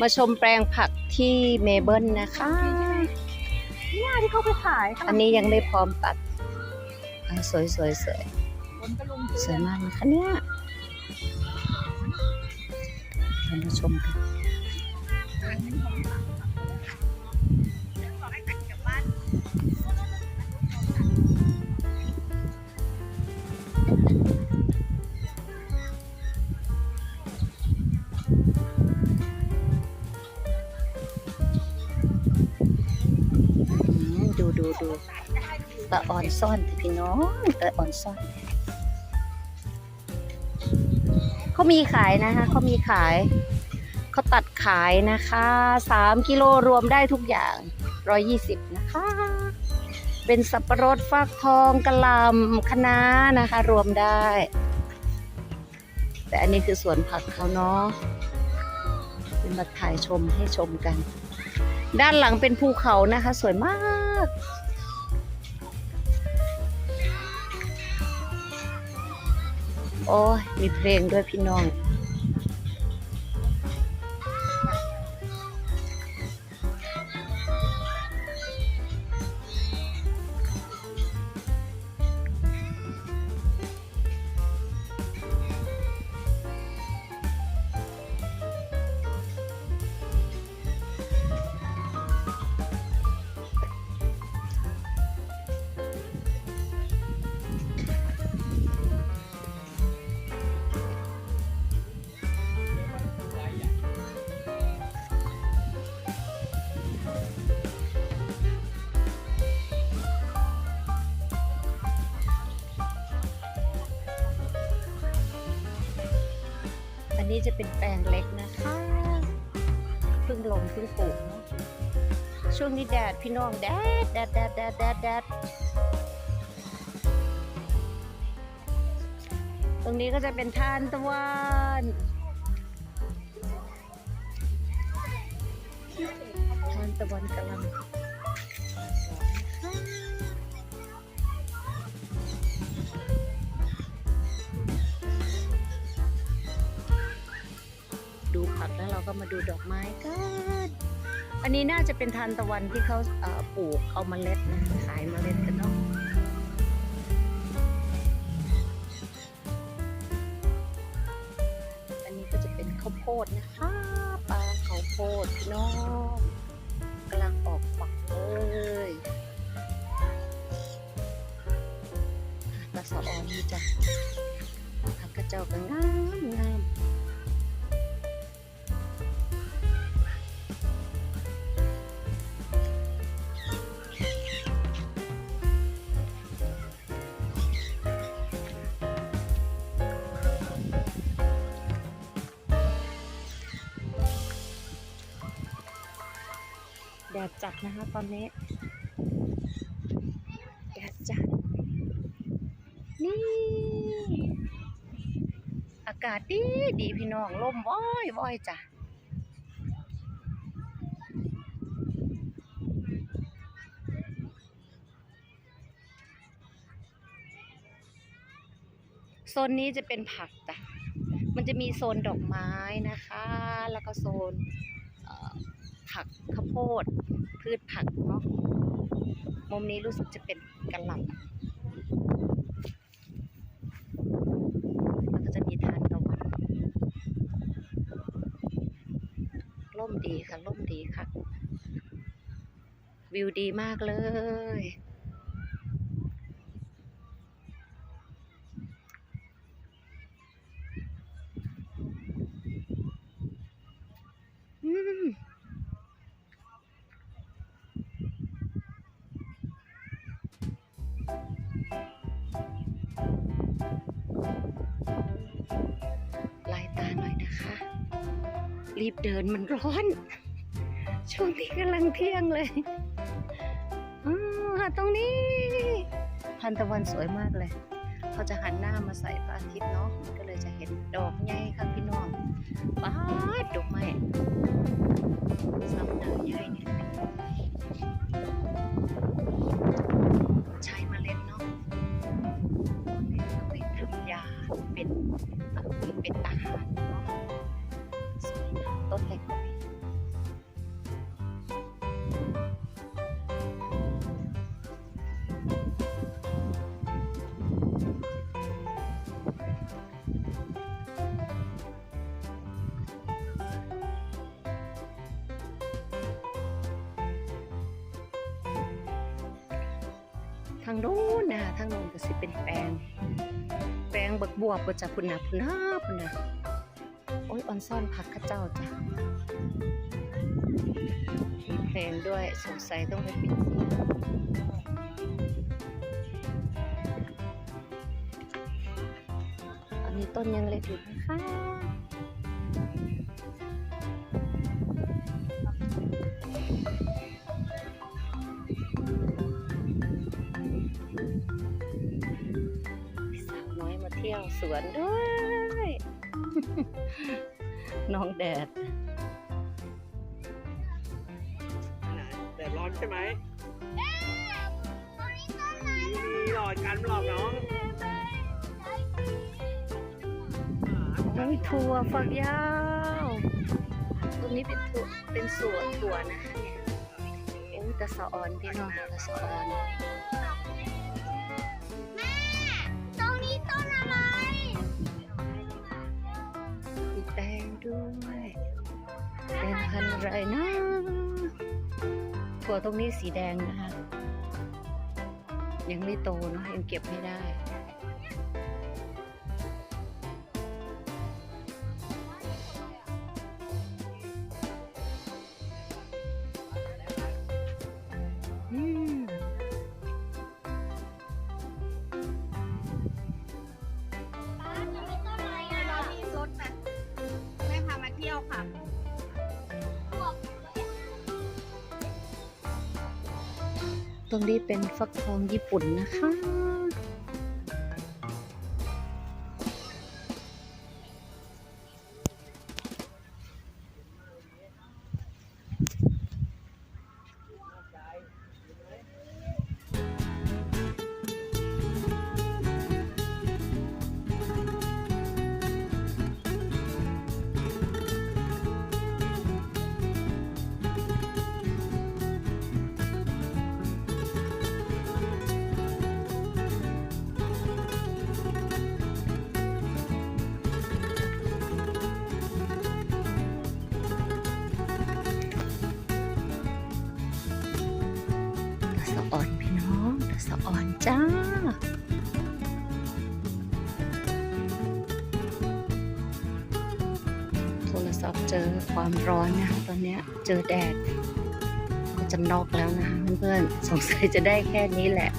มาชมแปลงผักที่เมเบิลนะคะเนี่ยที่เขาไปขายอันนี้ยังไม่พร้อมตัดอะสวยสวยสวยคนก็ลุงสวยมากนะคะเนี่ยเรามาชมกัน ดูดูตะอ่อนซ่อนพี่น้องตะอ่อนซ่อน เขามีขายนะคะเขามีขาย เขาตัดขายนะคะสามกิโลรวมได้ทุกอย่างร้อยี่สิบนะคะ เป็นสับปะรดฟักทองกะหล่ำคะน้านะคะ รวมได้ แต่อันนี้คือสวนผักเขาเนาะเป็นมาถ่ายชมให้ชมกัน ด้านหลังเป็นภูเขานะคะ สวยมาก อ้ยมีเพลงด้วยพี่น้อง นี้จะเป็นแปลงเล็กนะคะเพิ่งลงเพิ่งปลูกเนอะช่วงนี้แดดพี่น้องแดดแดดแดดแดดแดดแดดตรงนี้ก็จะเป็นทานตะวันทานตะวันกำลัง ก็มาดูดอกไม้กันอันนี้น่าจะเป็นทานตะวันที่เขาเปลูกเอาเมล็ดนะขายเมล็ดกันเนาะอันนี้ก็จะเป็นข้าวโพดนะคะปลาข้าวโพดพี่น้องกำลังออกฝักเลยปลาสะออนนี่จ้ะผักกระเจ้าก็งามงาม ดดจัดนะคะตอนนี้แดดจัด นี่ อากาศดีดีพี่น้องลมว้อยว้อยจ้ะโซนนี้จะเป็นผักจ้ะ มันจะมีโซนดอกไม้นะคะ แล้วก็โซนผักข้าวโพด พืชผักเนาะมุมนี้รู้สึกจะเป็นกระหล่ำแล้วก็จะมีทานตะวันร่มดีค่ะร่มดีค่ะ วิวดีมากเลย รีบเดินมันร้อน ช่วงนี้กำลังเที่ยงเลยอตรงนี้ทันตะวันสวยมากเลยเขาจะหันหน้ามาใส่พระอาทิตย์เนาะก็เลยจะเห็นดอกใหญ่ค่ะพี่น้องป้าดอกไม้ซ้ำหนาใหญ่เนี่ยใช้เมล็ดเนาะเอาไปทำยาเป็นเอ่อเป็นอาหารางโน้นนะทางโน้นก็สิเป็นแปลง แปลงบักบวบก็จะพุ่นนะพุ่นนะพุ่นนะโอ้ยออนซ่อนผักข้าเจ้าจ้ะมีเพลงด้วยสงสัยต้องไปปิดอันนี้ต้นยังเล็กอยู่นะคะ ที่ยวสวนด้วย น้องแดด แดดร้อนใช่ไหมมีหลอดกันหลอกน้องโอ้ยถั่วฝักยาว ตรงนี้เป็นถั่วเป็นสวนถั่วนะคะเนี่ยโอ้ยตะสะออนพี่น้องตะสะออน อะไรนะถั่วตรงนี้สีแดงนะคะ ยังไม่โตเนาะยังเก็บไม่ได้ ตรงนี้เป็นฟักทองญี่ปุ่นนะคะ จ้าโทรศัพท์เจอความร้อนนะคะตอนนี้เจอแดด ก็จะนอกแล้วนะคะเพื่อนๆสงสัยจะได้แค่นี้แหละ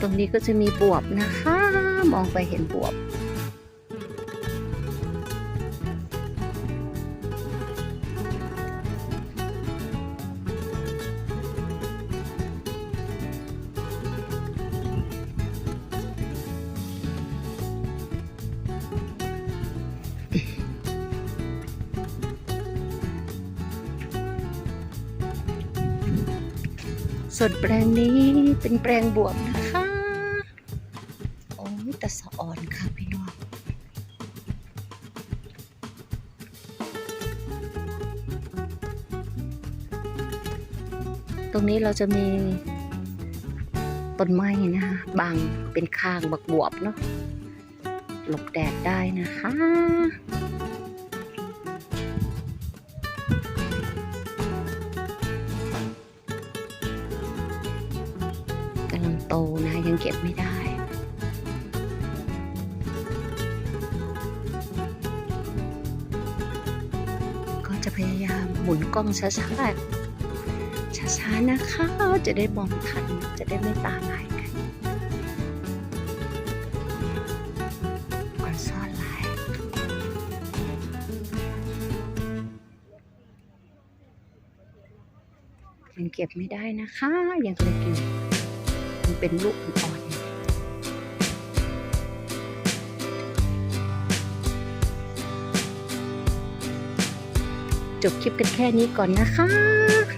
ตรงนี้ก็จะมีบวบนะคะ มองไปเห็นบวบ ส่วนแปลงนี้เป็นแปลงบวบ นี้เราจะมีต้นไม้นะคะบังเป็นข้างบักบวบเนาะหลบแดดได้นะคะกำลังโตนะยังเก็บไม่ได้ก็จะพยายามหมุนกล้องช้าๆ ช้าๆนะคะ จะได้มองทัน จะได้ไม่ตาลายกันก่อนซ่อนลาย ยังเก็บไม่ได้นะคะ ยังเล็กอยู่มันเป็นลูกอ่อนจบคลิปกันแค่นี้ก่อนนะคะ